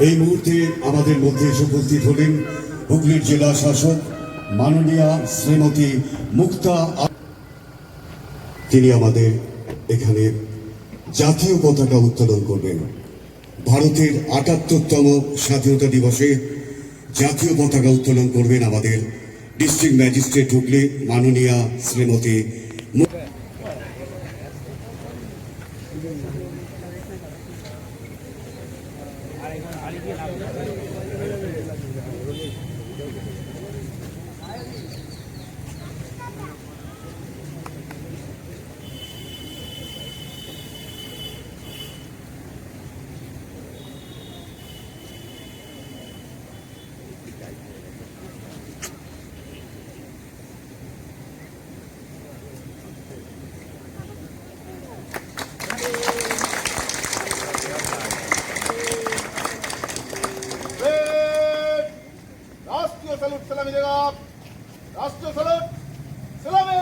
এই মুহূর্তে আমাদের মধ্যে এসে উপস্থিত হলেন হুগলির জেলা শাসক মাননীয়া শ্রীমতী মুক্তা তিনি আমাদের এখানে জাতীয় পতাকা উত্তোলন করবেন। ভারতের আটাত্তরতম স্বাধীনতা দিবসে জাতীয় পতাকা উত্তোলন করবেন আমাদের ডিস্ট্রিক্ট ম্যাজিস্ট্রেট হুগলি মাননীয়া শ্রীমতী রাষ্ট্রীয় স্যালুট সালামে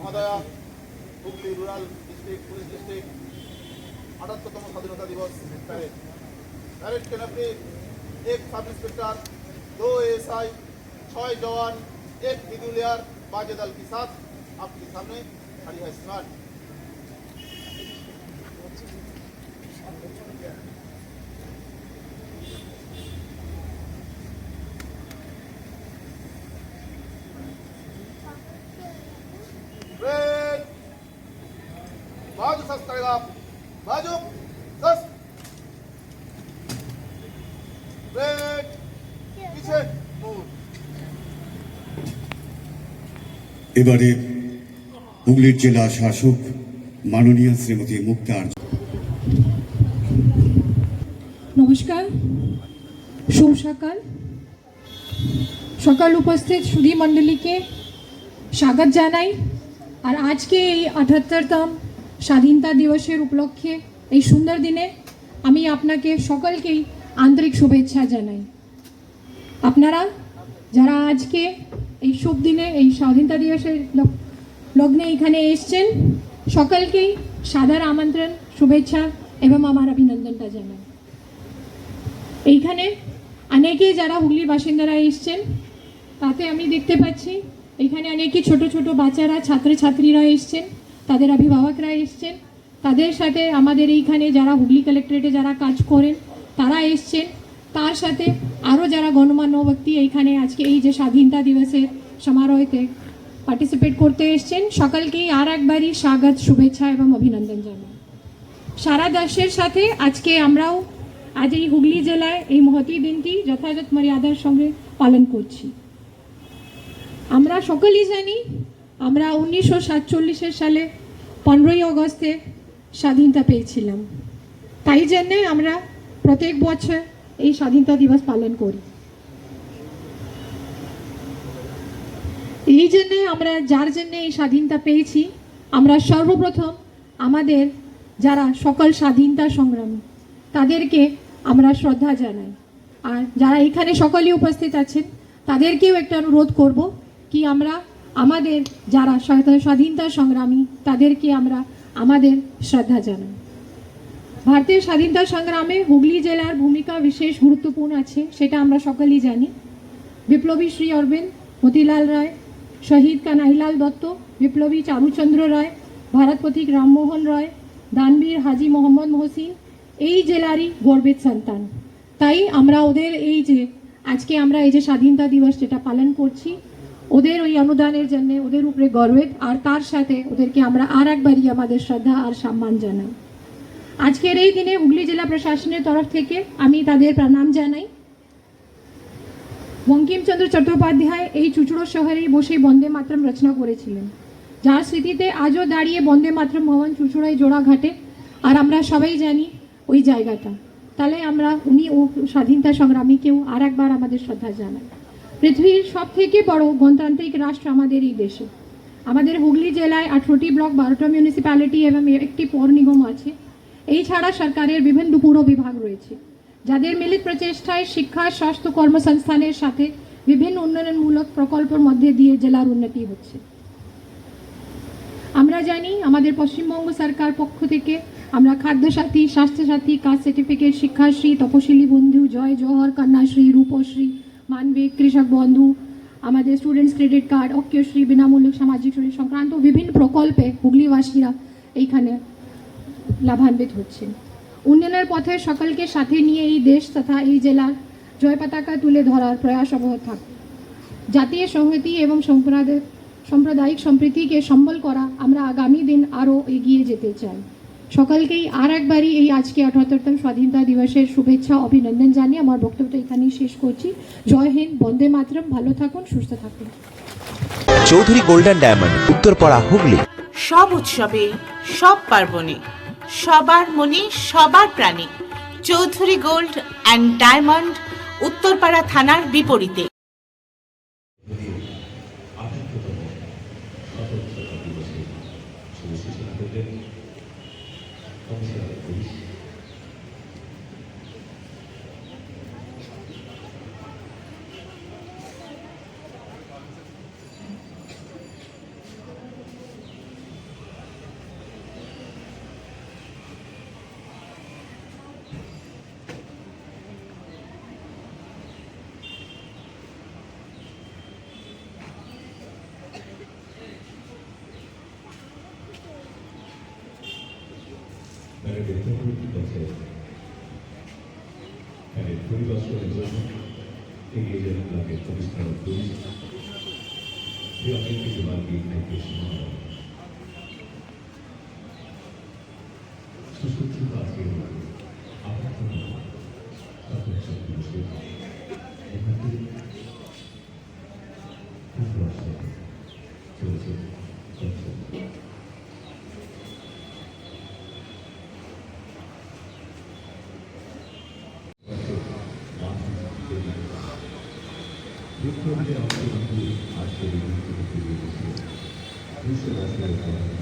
মহোদয়া Hooghly rural district police district আটাত্তরতম স্বাধীনতা দিবস প্যারেড প্যারেড के नफरी एक सब इंस्पेक्टर दो एएसआई छह जवान एक विदुलियर बाजे दल के साथ आपके सामने खड़ी है स्मार्ट पड़ेगा आप बाजू બ્રેક પીછે এবারে হুগলির জেলা শাসক মাননীয় শ্রীমতী মুক্তার নমস্কার। শুভ সকাল। সকাল উপস্থিত সুধী মণ্ডলীকে স্বাগত জানাই। আর আজকে এই আঠাত্তরতম স্বাধীনতা দিবসের উপলক্ষে এই সুন্দর দিনে আমি আপনাকে সকলকেই আন্তরিক শুভেচ্ছা জানাই। আপনারা যারা আজকে এই শুভ দিনে এই স্বাধীনতা দিবসের লগ্নে এখানে এসছেন, সকলকেই সাদর আমন্ত্রণ, শুভেচ্ছা এবং আমার অভিনন্দনটা জানাই। এইখানে অনেকেই যারা হুগলির বাসিন্দারা এসছেন, তাতে আমি দেখতে পাচ্ছি, এখানে অনেকে ছোট ছোট বাচ্চারা, ছাত্রছাত্রীরা এসছেন। তাদের অভিভাবকরা এসছেন। তাদের সাথে আমাদের এইখানে যারা হুগলি কালেক্টরেটে যারা কাজ করেন, তারা এসছেন। তার সাথে আরও যারা গণমান্য ব্যক্তি এইখানে আজকে এই যে স্বাধীনতা দিবসের সমারোহেতে পার্টিসিপেট করতে এসছেন, সকলকেই আর একবারই স্বাগত, শুভেচ্ছা এবং অভিনন্দন জানাই। সারা দেশের সাথে আজকে আমরাও আজ এই হুগলি জেলায় এই মহতি দিনটি যথাযথ মর্যাদার সঙ্গে পালন করছি। আমরা সকলেই জানি আমরা উনিশশো সাতচল্লিশের সালে পনেরোই অগস্টে স্বাধীনতা পেয়েছিলাম। তাই জন্যে আমরা প্রত্যেক বছর এই স্বাধীনতা দিবস পালন করি। এই জন্যে আমরা, যার জন্যে এই স্বাধীনতা পেয়েছি, আমরা সর্বপ্রথম আমাদের যারা সকল স্বাধীনতা সংগ্রামী, তাদেরকে আমরা শ্রদ্ধা জানাই। আর যারা এখানে সকলেই উপস্থিত আছেন, তাদেরকেও একটা অনুরোধ করব কি আমরা আমাদের যারা স্বাধীনতা- সংগ্রামী, তাদেরকে আমরা আমাদের শ্রদ্ধা জানাই। ভারতের স্বাধীনতা সংগ্রামে হুগলি জেলার ভূমিকা বিশেষ গুরুত্বপূর্ণ আছে, সেটা আমরা সকলেই জানি। বিপ্লবী শ্রী অরবিন্দ, মতিলাল রায়, শহীদ কানাইলাল দত্ত, বিপ্লবী চারুচন্দ্র রায়, ভারত পথিক রামমোহন রায়, দানবীর হাজি মোহাম্মদ মহসিন, এই জেলারই গর্বের সন্তান। তাই আমরা ওদের এই যে, আজকে আমরা এই যে স্বাধীনতা দিবস যেটা পালন করছি ওদের ওই অনুদানের জন্য, ওদের উপরে গর্বের, আর তার সাথে ওদেরকে আমরা আর একবারই আমাদের শ্রদ্ধা আর সম্মান জানাই। আজকের এই দিনে হুগলি জেলা প্রশাসনের তরফ থেকে আমি তাদের প্রণাম জানাই। বঙ্কিমচন্দ্র চট্টোপাধ্যায় এই চুচুড়ো শহরেই বসে বন্দে মাতরম রচনা করেছিলেন। যার স্মৃতিতে আজও দাঁড়িয়ে বন্দে মাতরম ভবন চুচুড়ায় জোড়াঘাটে আর আমরা সবাই জানি ওই জায়গাটা। তাহলে আমরা উনি ও স্বাধীনতা সংগ্রামীকেও আর একবার আমাদের শ্রদ্ধা জানাই। পৃথিবীর সব থেকে বড় গণতান্ত্রিক রাষ্ট্র আমাদের এই দেশে। আমাদের হুগলি জেলায় আঠেরোটি ব্লক, বারোটা মিউনিসিপ্যালিটি এবং একটি পৌর নিগম আছে। এই ছাড়া সরকারের বিভিন্ন পুর বিভাগ রয়েছে। যাদের মিলিত প্রচেষ্টায় শিক্ষা, স্বাস্থ্য, কর্মসংস্থানের সাথে বিভিন্ন উন্নয়নমূলক প্রকল্পের মধ্যে দিয়ে জেলার উন্নতি হচ্ছে। আমরা জানি আমাদের পশ্চিমবঙ্গ সরকার পক্ষ থেকে আমরা খাদ্যসাথী, স্বাস্থ্যসাথী, কাস্ট সার্টিফিকেট, শিক্ষাশ্রী, তপশিলি বন্ধু, জয় জহর কন্যাশ্রী, রূপশ্রী মানবিক কৃষক বন্ধু আমাদের স্টুডেন্টস ক্রেডিট কার্ড অক্ষয়শ্রী বিনামূল্য সামাজিক সুরক্ষা সংক্রান্ত বিভিন্ন প্রকল্পে হুগলিবাসীরা এইখানে লাভান্বিত হচ্ছেন উন্নয়নের পথে সকলকে সাথে নিয়ে এই দেশ তথা এই জেলার জয় পতাকা তুলে ধরার প্রয়াস অব্যাহত থাকবে জাতীয় সংহতি এবং সম্প্রদায়, সাম্প্রদায়িক সম্প্রীতিকে সম্বল করা আমরা আগামী দিন আরও এগিয়ে যেতে চাই। সকলকেই আর একবারই এই আজকে আঠাত্তরতম স্বাধীনতা দিবসের শুভেচ্ছা অভিনন্দন জানিয়ে আমার বক্তব্যটা এখানেই শেষ করছি। জয় হিন্দ বন্দে মাতরম ভালো থাকুন সুস্থ থাকুন। Chowdhury golden diamond Uttarpara Hooghly. সব উৎসবে সব পার্বণে সবার মনে সবার প্রাণে Chowdhury gold and diamond Uttarpara থানার বিপরীতে। 东西的回响。আছে মানে পরিদর্শনের জন্য এগিয়ে যেতে লাগে পরিষ্কার পুলিশ। অনেক কিছু বাকি নির্দেশন সুসজ্জিত আজকে বিপ্লবীদের অংশগ্রহণ আজকের এই গুরুত্বপূর্ণ দিবসে দুশো বছরের পড়াশোনা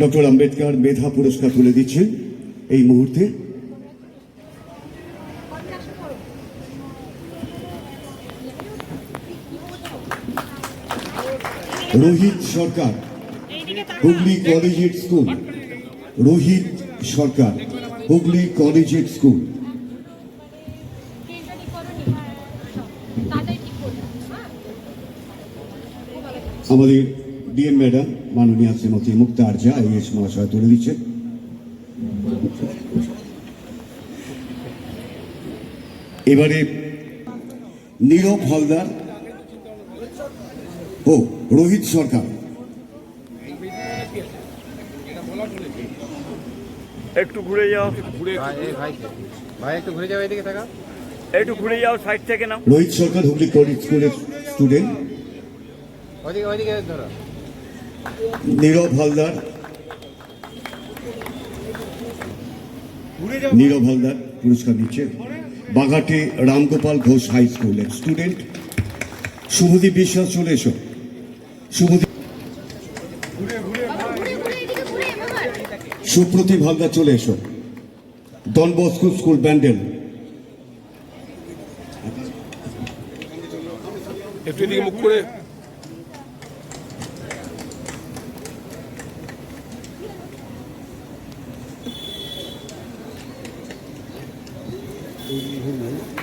ডক্টর আম্বেদকর মেধা পুরস্কার তুলে দিচ্ছেন এই মুহূর্তে। Rohit Sarkar, Hooghly collegiate school. Rohit Sarkar, Hooghly collegiate school. আমাদের ডিএম ম্যাডাম মাননীয় শ্রীমতী মুক্তা আর্যা আইএস মহাশয় তুলে দিচ্ছেন। এবারে নীরব হলদার ও রোহিত সরকার। একটু ঘুরে যাও। ভাই একটু ঘুরে যাও এদিকে থাকা একটু ঘুরে যাও সাইড থেকে নাও। রোহিত সরকার হুগলি কলেজ স্কুলের স্টুডেন্ট ওইদিকে ওইদিকে ধরো। নীরব হালদার। নীরব হালদার, পুরস্কার দিচ্ছে বাঘাটে রামগোপাল ঘোষ হাই স্কুলের স্টুডেন্ট। শুভদীপ বিশ্বাস, চলে এসো। সুপ্রতিভ হালদার, চলে এসো। ডন বস্কো স্কুল ব্যান্ডেল মুখ করে đi